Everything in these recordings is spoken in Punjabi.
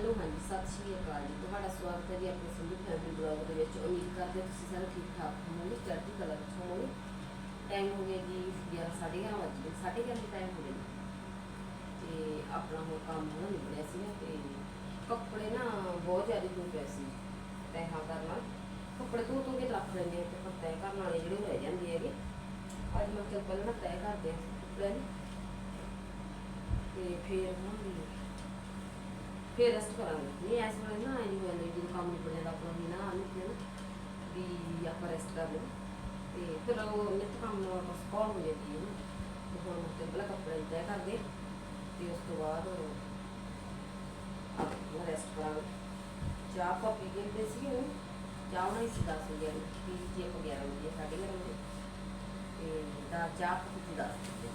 ਹੈਲੋ, ਹਾਂਜੀ, ਸਤਿ ਸ਼੍ਰੀ ਅਕਾਲ ਜੀ। ਤੁਹਾਡਾ ਸਵਾਗਤ ਹੈ ਜੀ ਆਪਣੇ ਸੰਧੂ ਫੈਮਿਲੀ ਬਲੌਗ ਦੇ ਵਿੱਚ। ਉਮੀਦ ਕਰਦੇ ਤੁਸੀਂ ਸਾਰੇ ਠੀਕ ਠਾਕ ਹੋਵੋਗੇ, ਚੜ੍ਹਦੀ ਕਲਾ ਵਿੱਚ ਹੋਵੋਗੇ। ਟਾਈਮ ਹੋ ਗਿਆ ਜੀ 11:30 ਵਜੇ 11:30 ਟਾਈਮ ਹੋ ਗਿਆ ਤੇ ਆਪਣਾ ਹੁਣ ਕੰਮ ਨਾ ਨਿਬੜਿਆ ਸੀ ਤੇ ਕੱਪੜੇ ਨਾ ਬਹੁਤ ਜ਼ਿਆਦਾ ਹੋ ਪਏ ਸੀ। ਤੈਹਾਂ ਕਰਨ ਕੱਪੜੇ ਧੋ ਧੋ ਕੇ ਰੱਖ ਲੈਂਦੇ ਤੇ ਪਰ ਤੈਅ ਕਰਨ ਵਾਲੇ ਜਿਹੜੇ ਰਹਿ ਜਾਂਦੇ ਹੈਗੇ ਅੱਜ ਮੈਂ ਚੱਲ ਪਹਿਲਾਂ ਨਾ ਤੈਅ ਕਰਦੇ ਆ ਕੱਪੜਿਆਂ ਤੇ ਫਿਰ ਹੁਣ ਫਿਰ ਰੈਸਟ ਕਰਾਂਗੇ। ਨਹੀਂ ਐਸ ਵੇਲੇ ਨਾ ਇਹ ਹੋਇਆ ਨਹੀਂ, ਜਦੋਂ ਕੰਮ ਨਿਬੜ ਜਾਂਦਾ ਆਪਣਾ ਵੀ ਨਾ ਆਨੂੰ ਕਿ ਵੀ ਆਪਾਂ ਰੈਸਟ ਕਰ ਲਓ ਤੇ ਫਿਰ ਉਹ ਨਿਤ ਕੰਮ ਨੂੰ ਬਸ ਕਾਲ ਹੋ ਜਾਂਦੀ ਹੈ ਤੇ ਹੁਣ ਮੈਂ ਪਹਿਲਾਂ ਕੱਪੜੇ ਤੈਅ ਕਰਦੇ। ਤੇ ਉਸ ਤੋਂ ਬਾਅਦ ਆਪਾਂ ਰੈਸਟ ਕਰਾਂਗੇ। ਚਾਹ ਪਾ ਪੀ ਕੇ ਤੇ ਸੀ ਉਹ ਚਾਹ ਨਹੀਂ ਸੀ ਦਸ ਵਜੇ ਪੀ ਜੇ ਆਪਾਂ 11 ਵਜੇ, ਸਾਢੇ 11 ਵਜੇ। ਤੇ ਦਾ ਚਾਹ ਪੀ ਦਸ ਵਜੇ।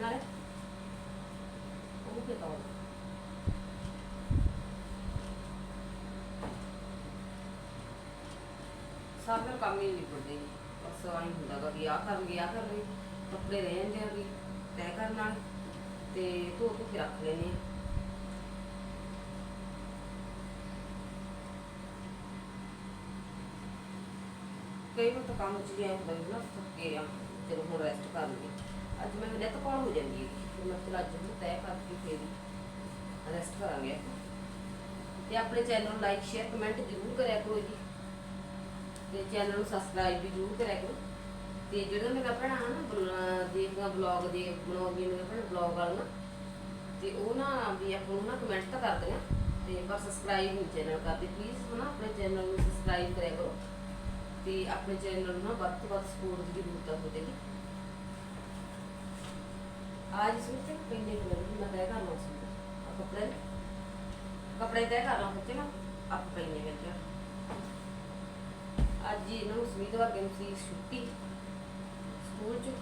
ਨਾਲੇ ਸਾਰੇ ਕੰਮ ਹੀ ਨਹੀਂ ਪੜਦੇ ਬਸ ਆਈ ਹੁੰਦਾ ਗਾ ਵੀ ਆ ਕਰ ਲਈ ਆ ਕਰ ਲਈ ਕੱਪੜੇ ਰਹਿ ਜਾਂਦੇ ਆ ਵੀ, ਤੈਅ ਕਰਨ ਨਾਲ। ਤੇ ਧੋ ਧੋ ਕੇ ਰੱਖ ਲੈਨੇ ਆ। ਕਈ ਵਾਰ ਤਾਂ ਕੰਮ ਚ ਗਿਆ ਹੁੰਦਾ ਨਾ, ਥੱਕੇ ਆ, ਚਲੋ ਹੁਣ ਰੈਸਟ ਕਰ ਲਈਏ। ਅੱਜ ਮੈਂ ਨਿੱਤ ਕਾਲ ਹੋ ਜਾਂਦੀ ਹੈ, ਫਿਰ ਮੈਂ ਫਿਰ ਅੱਜ ਨੂੰ ਤੈਅ ਕਰਕੇ ਫੇਰ ਰੈਸਟ ਕਰਾਂਗੇ। ਤੇ ਆਪਣੇ ਚੈਨਲ ਨੂੰ ਲਾਈਕ ਸ਼ੇਅਰ ਕਮੈਂਟ ਜ਼ਰੂਰ ਕਰਿਆ ਕਰੋ ਜੀ। ਤੇ ਚੈਨਲ ਨੂੰ ਸਬਸਕ੍ਰਾਈਬ ਵੀ ਜ਼ਰੂਰ ਕਰਿਆ ਕਰੋ। ਤੇ ਜਿਹੜੇ ਮੇਰਾ ਭੈਣਾ ਹਨ ਦੇਖਦਾ ਬਲੌਗ ਦੇ ਬਣਾਉਂਦੀ ਮੇਰੇ ਭੈਣ ਬਲੌਗ ਵਾਲਾ ਤੇ ਉਹ ਨਾ ਵੀ ਆਪਾਂ ਨੂੰ ਨਾ ਕਮੈਂਟ ਤਾਂ ਕਰਦੇ ਆ ਤੇ ਪਰ ਸਬਸਕ੍ਰਾਈਬ ਨਹੀਂ ਚੈਨਲ ਕਰਦੇ। ਪਲੀਜ਼ ਹਨਾ ਆਪਣੇ ਚੈਨਲ ਨੂੰ ਸਬਸਕ੍ਰਾਈਬ ਕਰਿਆ ਕਰੋ। ਤੇ ਆਪਣੇ ਚੈਨਲ ਨੂੰ ਨਾ ਵੱਧ ਤੋਂ ਵੱਧ ਸਪੋਰਟ ਦੀ ਜ਼ਰੂਰਤ ਹੋਵੇਗੀ आज इसमें से पहले कलर भी मैं तय कर रहा हूँ कपड़े कपड़े तय कर रहा हूँ बच्चे ना आप पहने ਵਿੱਚ ਅੱਜ ਹੀ ਇਹਨਾਂ ਨੂੰ ਸਮੀਤ ਵਰਗੇ ਨੂੰ ਸੀ ਛੁੱਟੀ ਸਕੂਲ ਚ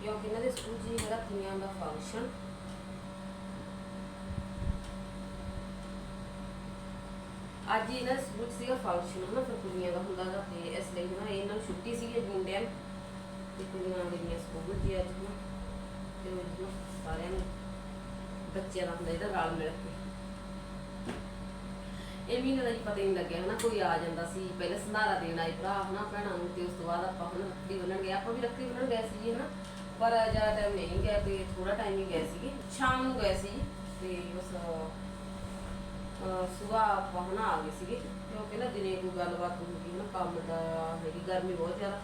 ਕਿਉਂਕਿ ਇਹਨਾਂ ਦੇ ਸਕੂਲ 'ਚ ਹੀ ਹੈਗਾ ਤੀਆਂ ਦਾ ਫੰਕਸ਼ਨ ਅੱਜ ਹੀ ਇਹਨਾਂ ਦੇ ਸਕੂਲ 'ਚ ਸੀਗਾ ਫੰਕਸ਼ਨ ਹਨਾ ਫਿਰ ਕੁੜੀਆਂ ਦਾ ਹੁੰਦਾ ਗਾ ਤੇ ਇਸ ਲਈ ਨਾ ਇਹਨਾਂ ਨੂੰ ਛੁੱਟੀ ਸੀਗੀ ਮੁੰਡਿਆਂ ਨੂੰ ਤੇ ਕੁੜੀਆਂ ਗਈਆਂ ਸਕੂਲ 'ਚ ਅੱਜ ਨਾ ਤੇ ਉਹ ਸਾਰਿਆਂ ਨੂੰ, ਬੱਚਿਆਂ ਦਾ ਹੁੰਦਾ ਜਿਹੜਾ ਰਲ ਮਿਲ ਕੇ। ਇਹ ਮਹੀਨੇ ਦਾ ਹੀ ਪਤਾ ਹੀ ਨਹੀਂ ਲੱਗਿਆ ਹਨਾ, ਕੋਈ ਆ ਜਾਂਦਾ ਸੀ, ਪਹਿਲੇ ਸੰਧਾਰਾ ਦੇਣ ਆਏ ਭਰਾ ਹਨਾ, ਭੈਣਾਂ ਨੂੰ, ਤੇ ਉਸ ਤੋਂ ਬਾਅਦ ਆਪਾਂ ਹੁਣ ਰੱਖੜੀ ਬੰਨਣ ਗਏ, ਆਪਾਂ ਵੀ ਰੱਖੜੀ ਬੰਨਣ ਗਏ ਸੀ ਹਨਾ। ਪਰ ਜ਼ਿਆਦਾ ਟਾਈਮ ਨਹੀਂ ਗਏ ਤੇ ਥੋੜਾ ਟਾਈਮ ਹੀ ਗਏ ਸੀਗੇ। ਸ਼ਾਮ ਨੂੰ ਗਏ ਸੀ, ਤੇ ਉਸ ਸੁਬਾ ਆਪਾਂ ਹਨਾ ਆ ਗਏ ਸੀਗੇ ਕਿਉਂਕਿ ਨਾ ਦਿਨੇ ਕੋਈ ਗੱਲਬਾਤ ਹੁੰਦੀ ਨਾ ਕੰਮ ਦਾ ਹੈਗੀ, ਗਰਮੀ ਬਹੁਤ ਜ਼ਿਆਦਾ।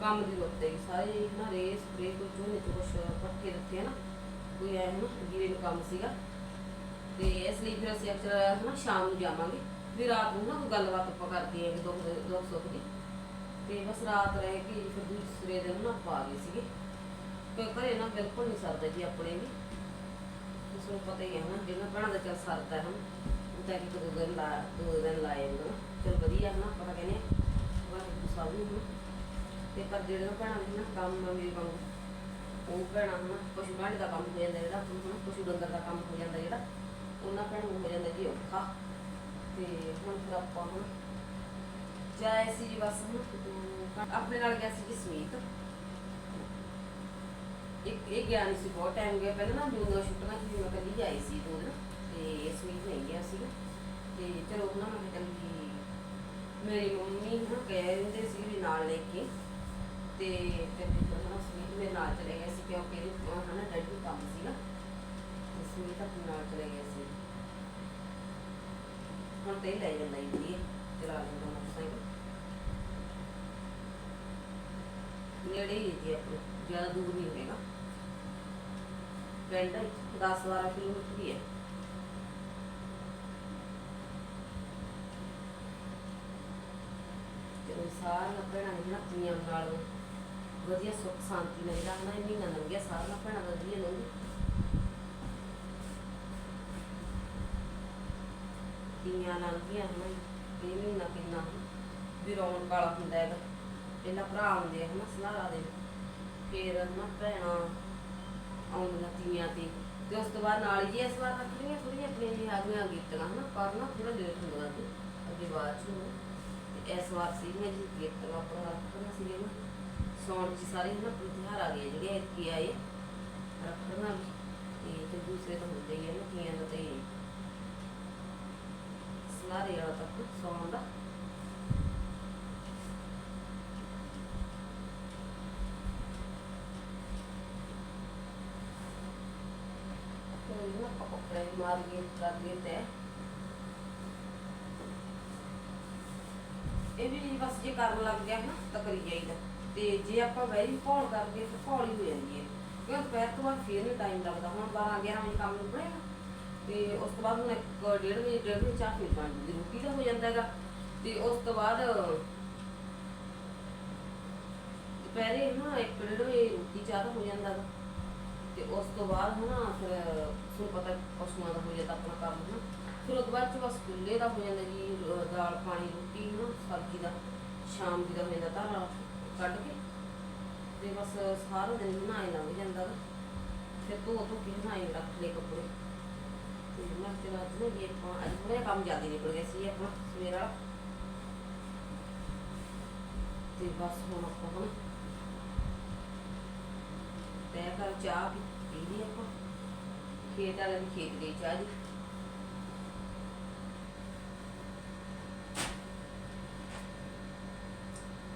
ਕੰਮ ਦੀ ਰੁੱਤ ਹੈ ਸਾਰੇ ਨਾ ਰੇ ਸਪਰੇ ਕੋਈ ਚੂਨੇ ਚ ਕੁਛ ਪੱਕੇ ਰੱਖੇ ਨਾ, ਕੋਈ ਐ ਨਾ ਜੀਰੇ ਨੂੰ ਕੰਮ ਸੀਗਾ। ਤੇ ਇਸ ਲਈ ਫਿਰ ਅਸੀਂ ਅਕਸਰ ਹਨਾ ਸ਼ਾਮ ਨੂੰ ਜਾਵਾਂਗੇ, ਵੀ ਰਾਤ ਨੂੰ ਨਾ ਕੋਈ ਗੱਲਬਾਤ ਆਪਾਂ ਕਰਦੇ ਆਂ ਦੁੱਖ ਦੇ ਦੁੱਖ ਸੁੱਖ ਦੀ। ਤੇ ਬਸ ਰਾਤ ਰਹਿ ਕੇ ਫਿਰ ਦੂਸਰੇ ਦਿਨ ਨਾ ਆਪਾਂ ਗਏ ਸੀਗੇ। ਕੋਈ ਘਰੇ ਨਾ ਬਿਲਕੁਲ ਨਹੀਂ ਸਰਦਾ ਜੀ ਆਪਣੇ ਵੀ। ਉਸ ਨੂੰ ਪਤਾ ਹੀ ਹੈ ਨਾ ਜਿਹਨਾਂ ਭੈਣਾਂ ਦਾ ਚੱਲ ਸਰਦਾ ਹੈ ਉਹ ਤਾਂ ਕਿ ਦੋ ਦਿਨ ਲਾ, ਦੋ ਦਿਨ ਲਾਏ ਹੁੰਦਾ ਚਲ ਵਧੀਆ ਹੈ ਨਾ ਆਪਾਂ ਕਹਿੰਦੇ ਵਾਹਿਗੁਰੂ ਸਭ ਨੂੰ ਤੇ ਪਰ ਜਿਹੜੇ ਨਾ ਭੈਣਾਂ ਦੇ ਨਾ ਕੰਮ ਆ ਮੇਰੇ ਵਾਂਗੂ ਉਹ ਭੈਣਾਂ ਹਨਾ ਪਸ਼ੂ ਪਾਲਣ ਦਾ ਕੰਮ ਹੋ ਜਾਂਦਾ ਜਿਹੜਾ ਆਪਾਂ ਨੂੰ ਪਸ਼ੂ ਡੰਗਰ ਦਾ ਕੰਮ ਹੋ ਜਾਂਦਾ ਜਿਹੜਾ, ਉਹਨਾਂ ਭੈਣਾਂ ਨੂੰ ਹੋ ਜਾਂਦਾ ਜੀ ਔਖਾ। ਤੇ ਹੁਣ ਫਿਰ ਆਪਾਂ ਹੁਣ ਜਾਏ ਸੀ ਜੀ ਬਸ ਹੁਣ ਆਪਣੇ ਨਾਲ ਗਿਆ ਸੀ ਜੀ ਸਮੀਤ। ਇੱਕ ਇਹ ਗਿਆ ਨਹੀਂ ਸੀ ਬਹੁਤ ਟਾਈਮ ਗਿਆ ਪਹਿਲਾਂ ਨਾ ਜੂਨ ਦਾ ਛੁੱਟੀਆਂ ਸੀ, ਮੈਂ ਕੱਲੀ ਆਈ ਸੀ ਦੋ ਦਿਨ, ਤੇ ਸਮੀਤ ਨਹੀਂ ਗਿਆ ਸੀ। ਤੇ ਚਲੋ ਉਹਨਾਂ ਮੈਂ ਕਿਹਾ ਮੇਰੀ ਮੰਮੀ ਨਾ ਕਹਿ ਸੀ ਵੀ ਨਾਲ ਲੈ ਕੇ। ਤੇ ਫਿਰ ਹਨਾ ਸਮੀਤ ਮੇਰੇ ਨਾਲ ਚਲੇ ਗਏ ਸੀ ਕਿਉਂਕਿ ਇਹਦੇ ਹਨਾ ਡੈਡੀ ਨੂੰ ਕੰਮ ਸੀਗਾ ਤੇ ਸਮੀਤ ਆਪਣੇ ਨਾਲ ਚਲੇ ਗਏ ਸੀ। ਹੁਣ ਤੇ ਲੈ ਜਾਂਦਾ ਹੀ ਚਲਾ ਲੈਂਦਾ ਮੋਟਰਸਾਈਕਲ ਨੇੜੇ ਹੀ ਜੀ ਆਪਣੇ, ਜ਼ਿਆਦਾ ਦੂਰ ਨਹੀਂ ਹੋਏਗਾ। ਪਿੰਡ 10 12 ਕਿਲੋਮੀਟਰ ਹੀ ਹੈ। ਚਲੋ ਸਾਰੀਆਂ ਭੈਣਾਂ ਨੇ ਨਾ ਆਪਣੀਆਂ ਨਾਲ ਵਧੀਆ ਸੁੱਖ ਸ਼ਾਂਤੀ ਨਾਲ ਜਿਹੜਾ ਹਨਾ ਇਹ ਮਹੀਨਾ ਲੰਘਿਆ ਸਾਰੀਆਂ ਭੈਣਾਂ ਦਾ ਵਧੀਆ ਲੰਘੀ ਤੀਆਂ ਲੰਘੀਆਂ ਹਨਾ, ਇਹ ਮਹੀਨਾ ਕਿੰਨਾ ਵੀ ਰੌਣਕ ਵਾਲਾ ਹੁੰਦਾ ਹੈਗਾ ਪਹਿਲਾਂ ਭਰਾ ਆਉਂਦੇ ਆ ਹਨਾ ਸਨਾਰਾ ਦੇ ਫਿਰ ਹਨਾ ਭੈਣਾਂ ਆਉਂਦੀਆਂ ਤੀਆਂ ਤੇ ਤੇ ਉਸ ਤੋਂ ਬਾਅਦ ਨਾਲ ਹੀ ਇਸ ਵਾਰ ਰੱਖਣੀਆਂ ਥੋੜੀਆਂ ਆਪਣੀਆਂ ਜਿਹੀਆਂ ਆ ਗੀਤਾਂ ਹਨਾ, ਪਰ ਨਾ ਥੋੜਾ ਲੇਟ ਹੁੰਦਾ ਅੱਗੇ ਬਾਅਦ ਚ। ਇਸ ਵਾਰ ਸੀਗੀਆਂ ਜੀ ਗੀਤਾਂ ਆਪਣਾ ਰੱਖਣਾ ਸੀਗੇ ਨਾ ਸੌਣ ਚ ਸਾਰੇ ਹਨਾ ਆਪਣੇ ਤਿਉਹਾਰ ਆ ਗਏ ਜਿਹੜੇ ਇੱਥੇ ਆਏ ਰੱਖਣਾ ਵੀ। ਤੇ ਤੇ ਦੂਸਰੇ ਤਾਂ ਹੁੰਦੇ ਹੀ ਆ ਨਾ ਤੀਆਂ ਦਾ ਤੇ ਸਲਾਰੇ ਵਾਲਾ ਤੱਕ ਸੌਣ ਦਾ। ਤੇ ਨਾ, ਆਪਾਂ ਕੱਪੜੇ ਵੀ ਮਾਰ ਗਏ ਤੇ। ਇਹ ਵੀ ਬਸ ਜੇ ਕਰਨ ਲੱਗ ਗਿਆ ਨਾ ਤਾਂ ਕਰੀ ਜਾਈਦਾ। ਤੇ ਜੇ ਆਪਾਂ ਵੈਰੀ ਭੌਲ ਕਰਦੇ ਤਾਂ ਭੌਲ ਹੋ ਜਾਂਦੀ ਹੈ। ਕਿਉਂਕਿ ਦੁਪਹਿਰ ਤੋਂ ਬਾਅਦ ਫੇਰ ਨਹੀਂ ਟਾਈਮ ਲੱਗਦਾ। ਹੁਣ 12 11 ਵਜੇ ਕੰਮ ਨੂੰ ਤੇ ਉਸ ਤੋਂ ਬਾਅਦ ਹੁਣ ਇੱਕ ਡੇਢ ਵਜੇ ਡੇਢ ਵਜੇ ਚਾਹ ਪੀ ਪਾਣੀ ਰੋਟੀ ਦਾ ਹੋ ਜਾਂਦਾ ਹੈਗਾ। ਤੇ ਉਸ ਤੋਂ ਬਾਅਦ ਦੁਪਹਿਰੇ ਨਾ ਇੱਕ ਡੇਢ ਵਜੇ ਰੋਟੀ, ਚਾਹ ਦਾ ਹੋ ਜਾਂਦਾ ਹੈਗਾ। ਤੇ ਉਸ ਤੋਂ ਬਾਅਦ ਹਨਾ ਫਿਰ ਤੁਹਾਨੂੰ ਪਤਾ ਪਸ਼ੂਆਂ ਦਾ ਹੋ ਜਾਂਦਾ ਆਪਣਾ ਕੰਮ ਹਨਾ ਫਿਰ ਉਸ ਤੋਂ ਬਾਅਦ ਚ ਬਸ ਚੁੱਲ੍ਹੇ ਦਾ ਹੋ ਜਾਂਦਾ ਜੀ ਦਾਲ, ਪਾਣੀ, ਰੋਟੀ ਹਨਾ ਸਬਜ਼ੀ ਦਾ। ਸ਼ਾਮ ਦੀ ਦਾ ਹੋ ਜਾਂਦਾ ਧਾਰਾ। ਕੱਢ ਕੇ ਤੇ ਬਸ ਸਾਰਾ ਦਿਨ ਬਣਾਏ ਲੱਗ ਜਾਂਦਾ ਗਾ। ਫਿਰ ਧੋ ਧੋ ਕੇ ਬਣਾਏ ਰੱਖ ਲਏ ਕੱਪੜੇ। ਤੇ ਮੈਂ ਤੇ ਰਾਤ ਨੂੰ ਵੀ ਆਪਾਂ, ਅੱਜ ਥੋੜ੍ਹਾ ਕੰਮ ਜ਼ਿਆਦਾ ਨਿਕਲ ਗਿਆ ਸੀ ਆਪਣਾ ਸਵੇਰ। ਵਾਲਾ ਤੇ ਬਸ ਹੁਣ ਆਪਾਂ ਹੁਣ ਤੈ ਕਰ ਚਾਹ ਪੀ ਲਈ ਆਪਾਂ। ਖੇਤ ਵਾਲੇ ਦੀ ਖੇਤ ਗਈ ਚਾਹ ਜੀ।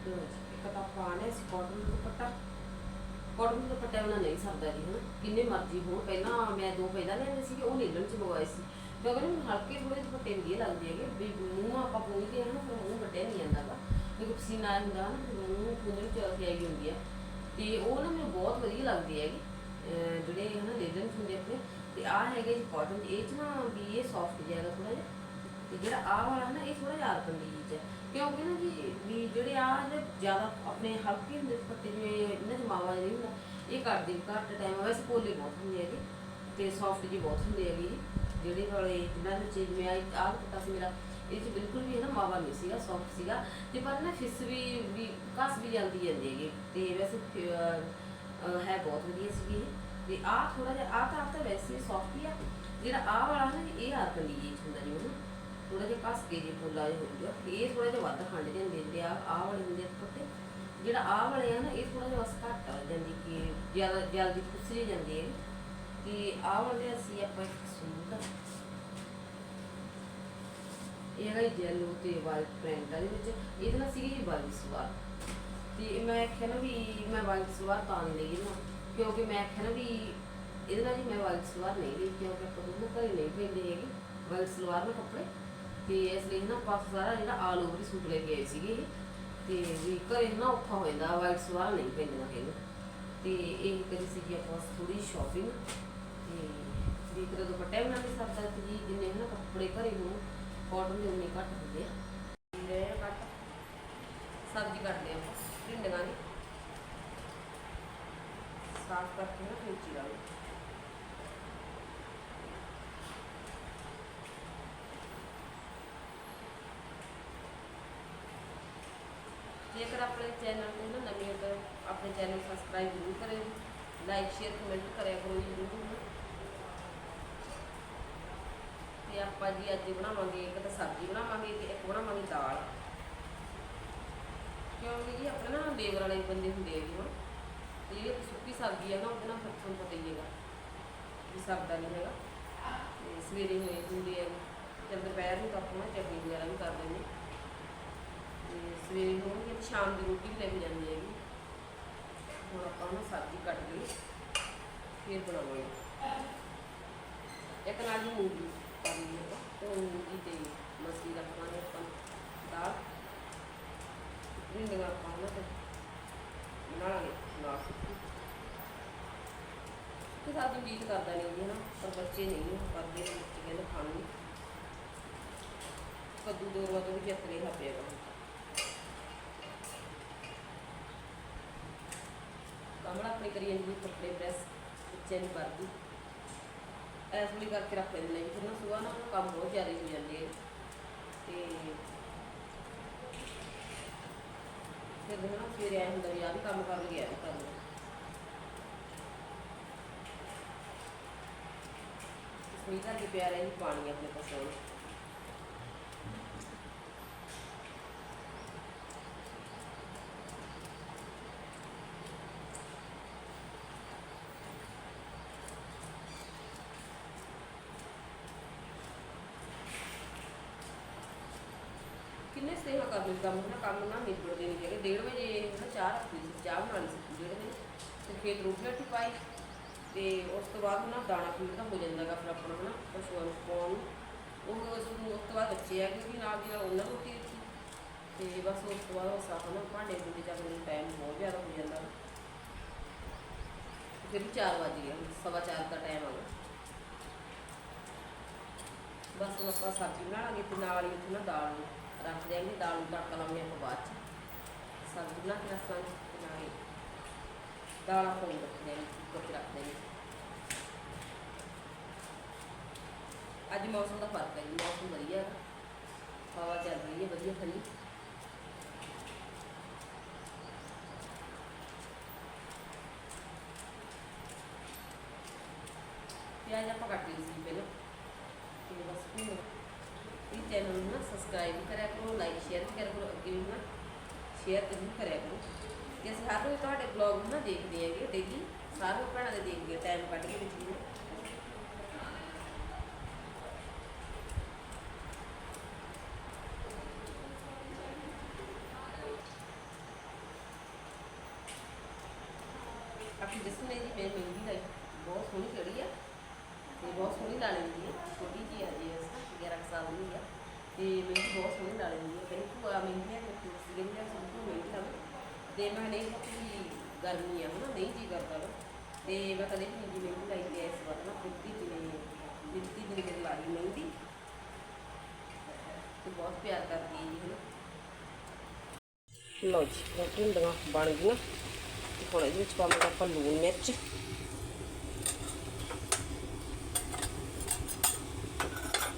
ਲਓ ਜੀ, ਇੱਕ ਸੀ ਕਾਟਨ ਦਾ ਦੁਪੱਟਾ। ਕਾਟਨ ਦਾ ਦੁਪੱਟਾ ਉਹਨਾਂ ਨਹੀਂ ਸਰਦਾ ਜੀ ਹਨਾ। ਕਿੰਨੇ ਮਰਜ਼ੀ ਹੋਣ। ਪਹਿਲਾਂ ਮੈਂ ਦੋ ਪਹਿਲਾਂ ਲੈਣੇ ਸੀ ਉਹ ਨੀਲਣ ਚ ਮੰਗਵਾਏ ਸੀ। ਕਿਉਂਕਿ ਮੈਨੂੰ ਹਲਕੇ ਥੋੜੇ ਦੁਪੱਟੇ ਵਧੀਆ ਲੱਗਦੇ ਹੈਗੇ ਵੀ ਮੂੰਹ ਆਪਾਂ ਪੂੰਝਦੇ ਹਾਂ ਨਾ ਮੂੰਹ ਵੱਡਿਆ ਨਹੀਂ ਜਾਂਦਾ ਗਾ। ਕਿਉਂਕਿ ਪਸੀਨਾ ਹੁੰਦਾ ਨਾ ਮੂੰਹ ਪੂੰਝਣ ਚ ਆ ਹੁੰਦੀ ਆ। ਤੇ ਉਹ ਨਾ ਮੈਨੂੰ ਬਹੁਤ ਵਧੀਆ ਲੱਗਦੀ ਹੈਗੇ ਜਿਹੜੇ ਹਨਾ ਲੇਦਨ ਹੁੰਦੇ ਆਪਣੇ। ਤੇ ਆਹ ਹੈਗੇ ਕਾਟਨ ਇਹ ਚ ਨਾ ਵੀ ਇਹ ਸੌਫਟ ਜਿਹਾ ਥੋੜਾ ਜਿਹਾ। ਤੇ ਜਿਹੜਾ ਆਹ ਵਾਲਾ ਨਾ ਇਹ ਥੋੜਾ ਜਿਹਾ ਅਰਬਨ ਦੀ ਚੀਜ਼ ਹੈ। ਕਿਉਂਕਿ ਨਾ ਜੀ ਵੀ ਜਿਹੜੇ ਆ ਜ਼ਿਆਦਾ ਆਪਣੇ ਹਲਕੇ ਹੁੰਦੇ ਪੱਤੇ, ਜਿਵੇਂ ਇਹਨਾਂ ਚ ਮਾਵਾ ਨਹੀਂ ਹੁੰਦਾ ਇਹ ਕੱਟ ਘੱਟ ਟਾਈਮ ਵੈਸੇ ਪੋਲੇ ਬਹੁਤ ਹੁੰਦੇ ਹੈਗੇ ਤੇ ਸੌਫਟ ਜੀ ਬਹੁਤ ਹੁੰਦੇ ਹੈਗੇ ਜਿਹੜੇ ਵਾਲੇ ਜਿਹਨਾਂ ਵਿੱਚ ਜਿਵੇਂ ਆਹ ਪੱਤਾ ਸੀ ਮੇਰਾ, ਇਹ ਚ ਬਿਲਕੁਲ ਵੀ ਹੈ ਨਾ ਮਾਵਾ ਨਹੀਂ ਸੀਗਾ ਸੌਫਟ ਸੀਗਾ। ਤੇ ਪਰ ਨਾ ਫਿਸ ਵੀ ਵੀ ਘਸ ਵੀ ਜਾਂਦੀ ਜਾਂਦੀ ਹੈਗੀ। ਤੇ ਵੈਸੇ ਹੈ ਬਹੁਤ ਵਧੀਆ ਸੀਗੀ ਇਹ। ਤੇ ਆਹ ਥੋੜਾ ਜਿਹਾ, ਆਹ ਤਾਂ ਆਹ ਤਾਂ ਵੈਸੇ ਸੌਫਟ ਹੀ ਆ। ਜਿਹੜਾ ਆਹ ਵਾਲਾ ਨਾ, ਇਹ ਅਰਬਨ ਦੀ ਹੁੰਦਾ ਜੀ ਉਹਨੂੰ। ਥੋੜਾ ਜਿਹਾ ਘਸ ਕੇ ਜੇ ਫੁੱਲਾ ਜਿਹਾ ਹੋ ਗਿਆ ਇਹ ਥੋੜਾ ਜਿਹਾ ਵੱਧ ਖੰਡ ਜਾਂਦੇ ਜਿਹੜੇ ਆ ਆਹ ਵਾਲੇ ਹੁੰਦੇ ਆ ਜਿਹੜਾ ਆਹ ਵਾਲੇ ਆ ਨਾ, ਇਹ ਥੋੜਾ ਜਿਹਾ ਬਸ ਘੱਟ ਆ ਜਾਂਦੀ ਕਿ ਜ਼ਿਆਦਾ, ਜਲਦੀ ਖੁੱਸਰੀ ਜਾਂਦੀ ਹੈ ਤੇ ਆਹ ਵਾਲੇ ਅਸੀਂ ਆਪਾਂ ਇੱਕ ਸੂਟ ਇਹ ਹੈਗਾ ਜੈਲੋ ਤੇ ਵਾਈਟ ਪ੍ਰਿੰਟ ਆ, ਇਹਦੇ ਵਿੱਚ ਇਹਦੇ ਨਾਲ ਸੀਗੀ ਵਾਈਟ ਸਲਵਾਰ। ਤੇ ਮੈਂ ਆਖਿਆ ਨਾ ਵੀ ਮੈਂ ਵਾਈਟ ਸਲਵਾਰ ਤਾਂ ਨਹੀਂ ਲਈ ਨਾ ਕਿਉਂਕਿ ਮੈਂ ਕਿਹਾ ਨਾ ਵੀ ਇਹਦੇ ਨਾਲ ਹੀ ਮੈਂ ਵਾਈਟ ਸਲਵਾਰ ਨਹੀਂ ਲਈ, ਕਿਉਂਕਿ ਆਪਾਂ ਦੋਨੋਂ ਘਰੇ ਨਹੀਂ ਪੈਂਦੇ ਹੈਗੇ। ਵਾਈਟ ਸਲਵਾਰ ਨਾਲ ਕੱਪੜੇ ਤੇ ਇਸ ਲਈ ਨਾ ਆਪਾਂ ਸਾਰਾ ਜਿਹੜਾ ਆਲ ਓਵਰ ਹੀ ਸੂਟ ਲੈ ਕੇ ਆਏ ਸੀਗੇ। ਤੇ ਵੀ ਘਰੇ ਨਾ ਔਖਾ ਹੋ ਜਾਂਦਾ ਵਾਈਟ ਸਲਵਾਰ ਨਹੀਂ ਪੈਂਦੀਆਂ ਹੈਗੀਆਂ। ਤੇ ਇਹ ਕਰੀ ਸੀਗੀ ਆਪਾਂ ਥੋੜੀ ਸ਼ਾਪਿੰਗ ਤੇ ਵੀ ਕਿਤੇ ਦੁਪੱਟੇ ਬਣਾ ਕੇ ਸਕਦਾ ਤੇ ਜੀ ਜਿੰਨੇ ਨਾ ਕੱਪੜੇ ਘਰੇ ਹੋਣ ਕਾਟਨ ਦੇ ਉਨੇ ਘੱਟ ਹੁੰਦੇ ਆ। ਲੈ ਕੱਟ। ਸਬਜ਼ੀ ਕੱਟਦੇ ਆਪਾਂ ਭਿੰਡੀਆਂ ਦੀ। ਸਾਫ਼ ਕਰਕੇ ਨਾ ਫਿਰ ਚੀਰਾਂਗੇ ਜੇਕਰ ਆਪਣੇ ਚੈਨਲ ਨੂੰ ਨਾ ਨਵੇਂ ਹੋ ਤਾਂ ਆਪਣੇ ਚੈਨਲ ਸਬਸਕ੍ਰਾਈਬ ਜ਼ਰੂਰ ਕਰਿਓ ਲਾਈਕ ਸ਼ੇਅਰ ਕਮੈਂਟ ਕਰਿਆ ਕਰੋ ਜ਼ਰੂਰ। ਤੇ ਆਪਾਂ ਜੀ ਅੱਜ ਬਣਾਵਾਂਗੇ ਇੱਕ ਤਾਂ ਸਬਜ਼ੀ ਬਣਾਵਾਂਗੇ ਤੇ ਇੱਕ ਬਣਾਵਾਂਗੇ ਦਾਲ। ਕਿਉਂਕਿ ਜੀ ਆਪਣੇ ਨਾ ਲੇਬਰ ਵਾਲੇ ਬੰਦੇ ਹੁੰਦੇ ਆ ਜੀ ਹੁਣ ਤੇ ਜਿਹੜੀ ਸੁੱਕੀ ਸਬਜ਼ੀ ਆ ਨਾ ਉਹਦੇ ਨਾਲ ਫਿਰ ਤੁਹਾਨੂੰ ਪਤਾ ਹੀ ਹੈਗਾ ਵੀ ਸਰਦਾ ਨਹੀਂ ਹੈਗਾ। ਤੇ ਸਵੇਰੇ ਹੋਏ ਹੁੰਦੇ ਹੈ ਜਦ ਦੁਪਹਿਰ ਨੂੰ ਤਾਂ ਆਪਾਂ ਨਾ ਚਟਨੀ ਵਗੈਰਾ ਵੀ ਕਰ ਲੈਂਦੇ ਤੇ ਸਵੇਰੇ ਹੋਣਗੇ ਤੇ ਸ਼ਾਮ ਦੀ ਰੋਟੀ ਵੀ ਲੈ ਕੇ ਜਾਂਦੀ ਹੈਗੀ। ਹੁਣ ਆਪਾਂ ਨਾ ਸਬਜ਼ੀ ਕੱਟ ਲਈ ਫਿਰ ਬਣਾਵਾਂਗੇ। ਇੱਕ ਨਾਲ ਹੀ ਮੂੰਗੀ ਪਾ ਲਈ ਤੇ ਉਹ ਮੂੰਗੀ ਤੇ ਮਸਲੀ ਰੱਖਾਂਗੇ ਆਪਾਂ ਦਾਲ। ਭਿੰਡੀਆਂ ਆਪਾਂ ਨਾ ਤੇ ਬਣਾਵਾਂਗੇ ਨਾਲ ਤੇ ਸਾਡੀ ਜੀਤ ਕਰਦਾ ਨਹੀਂ ਜੀ ਨਾ ਪਰ ਬੱਚੇ ਨਹੀਂ ਕਰਦੇ ਬੱਚੇ ਕਹਿੰਦੇ ਖਾਣ ਨੂੰ। ਕੱਦੂ ਦੋ ਰੋਜ਼ ਵੀ ਚੱਕ ਰਿਹਾ ਪਿਆ ਆਪਣੀ ਕਰੀ ਜਾਂਦੀ ਹੈ ਕੱਪੜੇ ਪ੍ਰੈਸ ਬੱਚੇ ਨਹੀਂ ਕਰਦੀ। ਐਸ ਵੀ ਕਰਕੇ ਰੱਖ ਲੈਂਦੇ ਨੇ ਫਿਰ ਨਾ ਸੁਬਾਹ ਨਾ ਕੰਮ ਬਹੁਤ ਜ਼ਿਆਦਾ ਹੋ ਜਾਂਦੇ ਹੈ ਤੇ ਫਿਰ ਨਾ ਸਵੇਰੇ ਆਇਆ ਹੁੰਦਾ ਵੀ ਆਹ ਵੀ ਕੰਮ ਕਰ ਲਿਆ ਵੀ ਕਰ ਲਿਆ ਸਮੀਤਾ ਕੀ ਪਿਆਰਾ ਹੀ ਪਾਣੀ ਆਪਣੇ ਪਸੰਦ ਨੇ ਸੇਵਾ ਕਰਨੀ ਕੰਮ ਨਾ ਕੰਮ ਨਾ ਨਿਬੜਦੇ ਨਹੀਂ ਹੈਗੇ। 1:30 ਵਜੇ ਨਾ ਚਾਹ ਰੱਖੀ ਸੀ, ਚਾਹ ਬਣਾਉਣੀ ਸੀ 1:30 ਵਜੇ। ਤੇ ਖੇਤ ਰੋਟੀ ਰੱਟੀ ਪਾਈ ਤੇ ਉਸ ਤੋਂ ਬਾਅਦ ਨਾ ਦਾਣਾ ਫੀਡ ਦਾ ਹੋ ਜਾਂਦਾਗਾ ਫਿਰ ਆਪਣਾ ਹਨਾ, ਪਸ਼ੂਆਂ ਨੂੰ ਪਾਉਣ ਨੂੰ। ਉਹ ਉਸ ਨੂੰ ਉਸ ਤੋਂ ਬਾਅਦ ਬੱਚੇ ਆ ਕਿਉਂਕਿ ਨਾਲ ਦੀ ਨਾਲ ਉਹਨਾਂ ਰੋਟੀ ਦਿੱਤੀ ਤੇ ਬਸ ਉਸ ਤੋਂ ਬਾਅਦ ਉਹ ਸਾਫ਼ ਨਾ ਭਾਂਡੇ ਭੁੰਡੇ ਚੱਕ ਨੂੰ ਟਾਈਮ ਬਹੁਤ ਜ਼ਿਆਦਾ ਹੋ ਜਾਂਦਾ ਫਿਰ 4 ਵਜ ਗਏ ਸਵਾ ਚਾਰ ਦਾ ਟਾਈਮ ਆ ਗਿਆ। ਬਸ ਹੁਣ ਆਪਾਂ ਸਬਜ਼ੀ ਬਣਾ ਲਾਂਗੇ ਤੇ ਨਾਲ ਹੀ ਉੱਥੇ ਨਾ ਦਾਲ ਨੂੰ ਰੱਖ ਦਿਆਂਗੇ ਦਾਲ ਨੂੰ ਤੜਕਾ ਲਾਉਂਦੇ ਆਪਾਂ ਬਾਅਦ ਚ। ਸਬਜ਼ੀ ਬਣਾ ਕੇ ਰੱਖਾਂਗੇ ਤੇ ਨਾਲ ਦਾਲ ਆਪਾਂ ਨੂੰ ਰੱਖ ਦਿਆਂਗੇ ਕੁੱਕਰ 'ਚ ਰੱਖ ਦਿਆਂਗੇ ਅੱਜ ਮੌਸਮ ਦਾ ਫ਼ਰਕ ਹੈ ਜੀ, ਮੌਸਮ ਵਧੀਆ ਹੈ। ਹਵਾ ਚੱਲ ਰਹੀ ਹੈ, ਵਧੀਆ ਠੰਡੀ। ਪਿਆਜ਼ ਆਪਾਂ ਕੱਟ ਲਈ ਸੀ ਪਹਿਲਾਂ। ਚੈਨਲ ਨੂੰ ਨਾ ਸਬਸਕ੍ਰਾਈਬ ਵੀ ਕਰਿਆ ਕਰੋ ਲਾਈਕ ਸ਼ੇਅਰ ਵੀ ਕਰਿਆ ਕਰੋ, ਅੱਗੇ ਵੀ ਨਾ ਸ਼ੇਅਰ ਜ਼ਰੂਰ ਕਰਿਆ ਕਰੋ। ਤੇ ਅਸੀਂ ਹਰ ਰੋਜ਼ ਤੁਹਾਡੇ ਬਲੌਗ ਨੂੰ ਨਾ ਦੇਖਦੇ ਹੈਗੇ ਡੇਲੀ ਸਾਰੇ ਭੈਣਾਂ ਦੇ ਦੇਖਦੇ ਟਾਈਮ ਕੱਢ ਕੇ ਵਿੱਚ ਵੀ ਆਪਣੀ ਜਿਸਮ ਨੇ ਜੀ ਮੈਂ ਮਹਿੰਦੀ ਲਾਈ, ਬਹੁਤ ਸੋਹਣੀ ਚੜੀ ਆ, ਤੇ ਬਹੁਤ ਸੋਹਣੀ ਲਾ ਲੈਂਦੀ ਹੈ ਛੋਟੀ ਜੀ ਆ ਜੀ ਉਸ 11 ਕੁ ਸਾਲ ਦੀ ਆ ਤੇ ਮਹਿੰਦੀ ਬਹੁਤ ਸੋਹਣੀ ਲਾ ਲੈਂਦੀ ਹੈ ਕਹਿੰਦੀ ਭੂਆ ਮਹਿੰਦੀ ਆ ਤੇ ਸੀਗੇ ਆ ਸਭ ਤੋਂ ਮਹਿੰਦੀ ਲਾ ਤੇ ਮੈਂ ਨਹੀਂ ਕਿ ਗਰਮੀ ਆ ਹਨਾ ਨਹੀਂ ਜੀ ਕਰਦਾ ਵਾ ਤੇ ਮੈਂ ਕਦੇ ਵੀ ਜੀ ਮਹਿੰਦੀ ਲਾਈ ਤੇ ਇਸ ਵਾਰ ਨਾ ਕੁੱਤੀ ਜੀ ਨੇ ਬਿਲਤੀ ਦਿਨ ਦੇ ਲਾਈ ਮਹਿੰਦੀ ਤੇ ਬਹੁਤ ਪਿਆਰ ਕਰਦੀ ਹੈ ਜੀ ਹਨਾ ਲਓ ਜੀ ਢਿੰਡੀਆਂ ਬਣ ਗਈਆਂ ਤੇ ਹੁਣ ਇਹਦੇ ਵਿੱਚ ਪਾਵਾਂਗੇ ਆਪਾਂ ਲੂਣ ਮਿਰਚ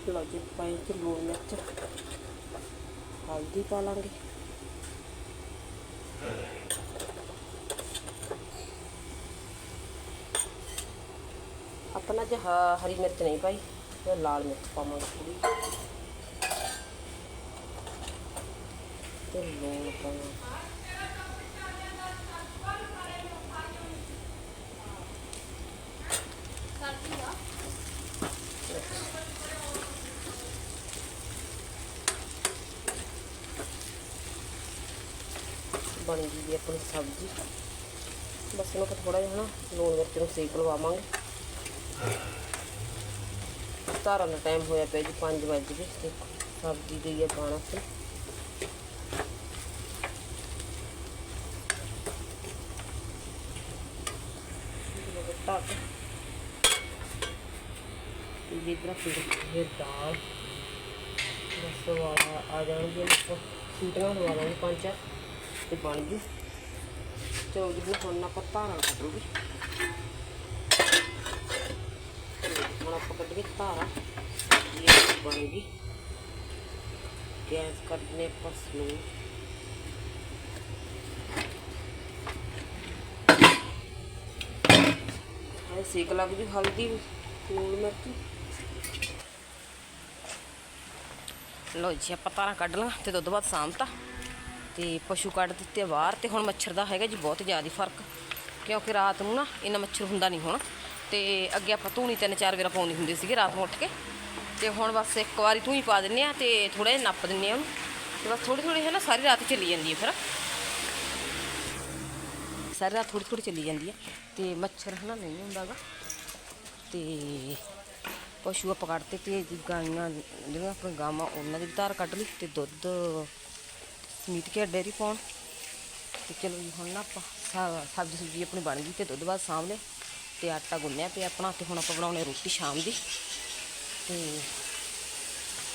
ਲਓ ਜੀ ਪਾਈ ਤੇ ਲੂਣ ਮਿਰਚ ਹਲਦੀ ਪਾ ਲਾਂਗੇ ਆਪਣਾ ਜੇ ਹ- ਹਰੀ ਮਿਰਚ ਨਹੀਂ ਪਾਈ ਤੇ ਲਾਲ ਮਿਰਚ ਪਾਵਾਂਗੇ ਥੋੜੀ ਤੇ ਲੂਣ ਪਾਵਾਂਗੇ ਬਣ ਗਈ ਜੀ ਆਪਣੀ ਸਬਜ਼ੀ। ਬਸ ਇਹਨੂੰ ਥੋੜਾ ਜਿਹਾ ਨਾ ਲੂਣ ਮਿਰਚ ਨੂੰ ਸੇਕ ਲਵਾਵਾਂਗੇ। ਧਾਰਾਂ ਦਾ ਟਾਈਮ ਹੋਇਆ ਪਿਆ ਜੀ 5 ਵਜੇ ਗਏ ਦੇਖੋ ਸਬਜ਼ੀ ਗਈ ਹੈ ਬਾਣਾ ਤੇ ਟੱਕ ਤੇ ਇਧਰ ਫਿਰ ਦਾਲ। ਬਸ ਆ ਜਾਣਗੇ। ਸੀਟਾਂ ਲਵਾ ਲਾਂਗੇ ਪੰਜ ਚਾਰ। ਤੇ ਬਣ ਗਈ ਚਲੋ ਜੀ ਹੁਣ ਆਪਾਂ ਧਾਰਾਂ ਕੱਢੂਗੇ ਹੁਣ ਆਪਾਂ ਕੱਢੀਏ ਧਾਰਾਂ ਇਹ ਬਣ ਗਈ ਗੈਸ ਕੱਢਨੇ ਆਪਾਂ ਸਲੋ ਇਹ ਸੇਕ ਲੱਗ ਜੂ ਹਲਦੀ ਲੂਣ ਮਿਰਚ ਲੋ ਜੀ ਆਪਾਂ ਤਾਰਾਂ ਕੱਢ ਲਾਂ ਤੇ ਦੁੱਧ ਬਾਅਦ ਸਾਂਭਤਾ ਤੇ ਪਸ਼ੂ ਕੱਢ ਦਿੱਤੇ ਬਾਹਰ ਤੇ ਹੁਣ ਮੱਛਰ ਦਾ ਹੈਗਾ ਜੀ ਬਹੁਤ ਜ਼ਿਆਦਾ ਫ਼ਰਕ। ਕਿਉਂਕਿ ਰਾਤ ਨੂੰ ਨਾ ਇੰਨਾ ਮੱਛਰ ਹੁੰਦਾ ਨਹੀਂ ਹੁਣ। ਤੇ ਅੱਗੇ ਆਪਾਂ ਧੂਣੀ ਤਿੰਨ ਚਾਰ ਵਾਰ ਪਾਉਂਦੀ ਹੁੰਦੀ ਸੀਗੀ ਰਾਤ ਨੂੰ ਉੱਠ ਕੇ। ਤੇ ਹੁਣ ਬਸ ਇੱਕ ਵਾਰੀ ਧੂਣੀ ਪਾ ਦਿੰਨੇ ਆ ਤੇ ਥੋੜਾ ਜਿਹਾ ਨੱਪ ਦਿੰਨੇ ਆ ਉਹਨੂੰ। ਤੇ ਬਸ ਥੋੜੀ ਥੋੜੀ ਹੈ ਨਾ ਸਾਰੀ ਰਾਤ ਚੱਲੀ ਜਾਂਦੀ ਹੈ ਫਿਰ। ਸਾਰੀ ਰਾਤ ਥੋੜੀ ਥੋੜੀ ਚੱਲੀ ਜਾਂਦੀ ਹੈ। ਤੇ ਮੱਛਰ ਹਨਾ ਨਹੀਂ ਹੁੰਦਾਗਾ ਤੇ ਪਸ਼ੂ ਆਪਾਂ ਕੱਢਤੇ ਤੇ ਜੀ ਗਾਈਆਂ, ਜਿਹੜੀਆਂ ਆਪਣੀ ਗਾਵਾਂ, ਉਹਨਾਂ ਦੀ ਧਾਰ ਕੱਢ ਲਈ ਤੇ ਦੁੱਧ ਮੀਟ ਕੇ ਡੇਰੀ ਪਾਉਣ। ਤੇ ਚਲੋ ਜੀ, ਹੁਣ ਨਾ ਆਪਾਂ ਸਬਜ਼ੀ ਸੁਬਜ਼ੀ ਆਪਣੀ ਬਣ ਗਈ ਤੇ ਦੁੱਧ ਬਾਅਦ ਸਾਂਭ ਲਿਆ ਤੇ ਆਟਾ ਗੁੰਨਿਆ ਪਿਆ ਆਪਣਾ ਤੇ ਹੁਣ ਆਪਾਂ ਬਣਾਉਣੇ ਰੋਟੀ ਸ਼ਾਮ ਦੀ। ਤੇ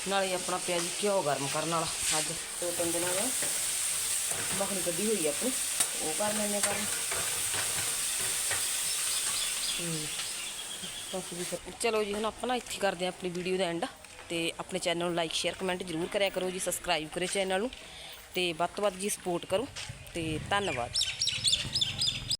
ਨਾਲੇ ਆਪਣਾ ਪਿਆ ਜੀ ਘਿਓ ਗਰਮ ਕਰਨ ਵਾਲਾ ਅੱਜ। ਦੋ ਤਿੰਨ ਦਿਨਾਂ ਦਾ। ਮੱਖਣੀ ਕੱਢੀ ਹੋਈ ਆਪਣੀ। ਉਹ ਕਰ ਲੈਣੇ ਕਰਨ ਤੇ ਬਸ ਚਲੋ ਜੀ, ਹੁਣ ਆਪਾਂ ਨਾ ਇੱਥੇ ਕਰਦੇ ਹਾਂ ਆਪਣੀ ਵੀਡੀਓ ਦਾ ਐਂਡ ਤੇ ਆਪਣੇ ਚੈਨਲ ਨੂੰ ਲਾਈਕ ਸ਼ੇਅਰ ਕਮੈਂਟ ਜ਼ਰੂਰ ਕਰਿਆ ਕਰੋ ਜੀ ਸਬਸਕ੍ਰਾਈਬ ਕਰਿਓ ਚੈਨਲ ਨੂੰ। ਤੇ ਵੱਧ ਤੋਂ ਵੱਧ ਜੀ ਸਪੋਰਟ ਕਰੋ ਤੇ ਧੰਨਵਾਦ।